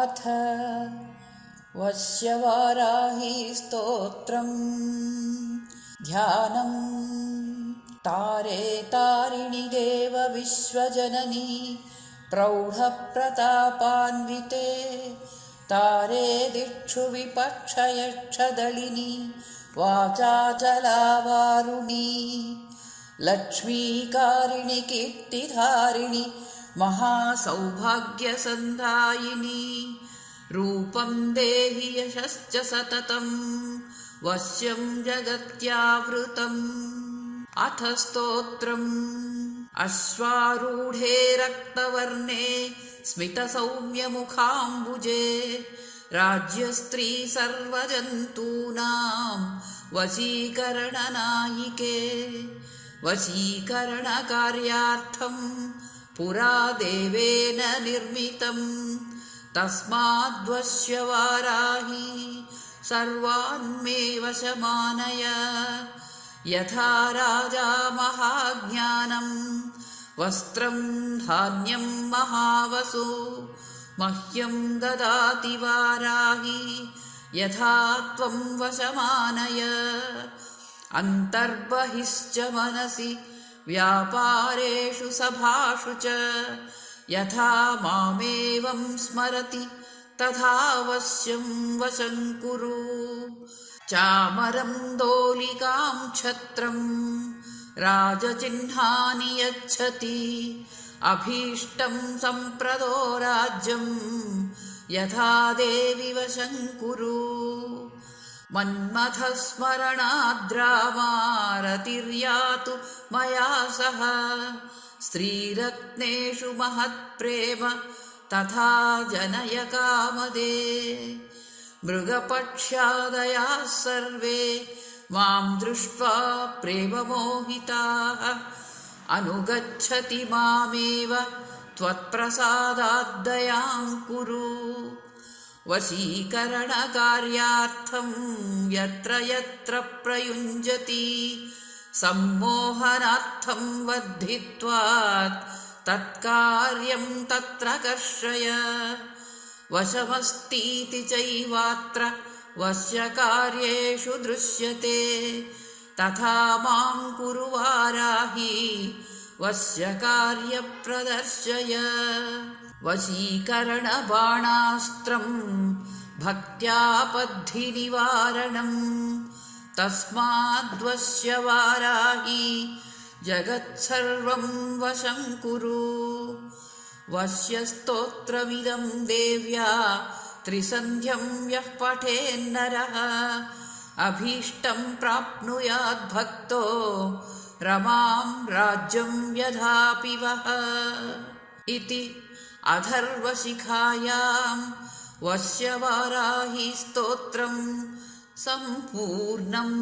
अथ वश्यवाराही स्तोत्रम् ध्यानम् तारे तारिणि देव विश्वजननी प्रौढप्रतापान्विते तारे दिक्षु विपक्षयक्षदलिनी वाचाचलावारुणी लक्ष्मीकारिणि कीर्तिधारिणि महासौभाग्यसन्धायिनी रूपं देहि यशश्च सततं वश्यं जगत्यावृतम्। अथ स्तोत्रम्। अश्वारूढे रक्तवर्णे स्मितसौम्यमुखाम्बुजे राज्यस्त्री सर्वजन्तूनां वशीकरणनायिके। वशीकरणकार्यार्थं पुरा देवेन निर्मितम् तस्माद्वश्यवाराहि सर्वान्मे वशमानय यथा राजा महाज्ञानं वस्त्रं धान्यं महावसु मह्यं ददाति वाराहि यथा त्वं वशमानय। अन्तर्बहिश्च मनसि व्यापारेषु सभाषु च यथा मामेवं स्मरति तथावश्यं वशं कुरु। चामरं दोलिकां छत्रं राजचिह्नानि यच्छति। अभीष्टं सम्प्रदो राज्यं यथा देवि वशं कुरु मन्मथस्मरणाद्रामारतिर्यातु मया सह। स्त्रीरत्नेषु महत्प्रेम तथा जनय कामदे। मृगपक्ष्यादयाः सर्वे मां दृष्ट्वा प्रेममोहिताः। अनुगच्छति मामेव त्वत्प्रसादाद्दयां कुरु वशीकरणकार्यार्थं यत्र यत्र प्रयुञ्जति सम्मोहनार्थं वर्धित्वात् तत्कार्यं तत्र कर्षय। वशमस्तीति चैवात्र वश्यकार्येषु दृश्यते तथा मां कुरु वाराहि वश्यकार्यप्रदर्शय वशीकरणबाणास्त्रं भक्त्यापद्धिनिवारणम् तस्माद्वश्यवाराहि जगत्सर्वं वशं कुरु। वश्यस्तोत्रमिदं देव्या त्रिसन्ध्यं यः पठेन्नरः अभीष्टं प्राप्नुयाद्भक्तो रमां राज्यं यथापि वः इति अथर्वशिखायां वश्यवाराहि स्तोत्रं सम्पूर्णम्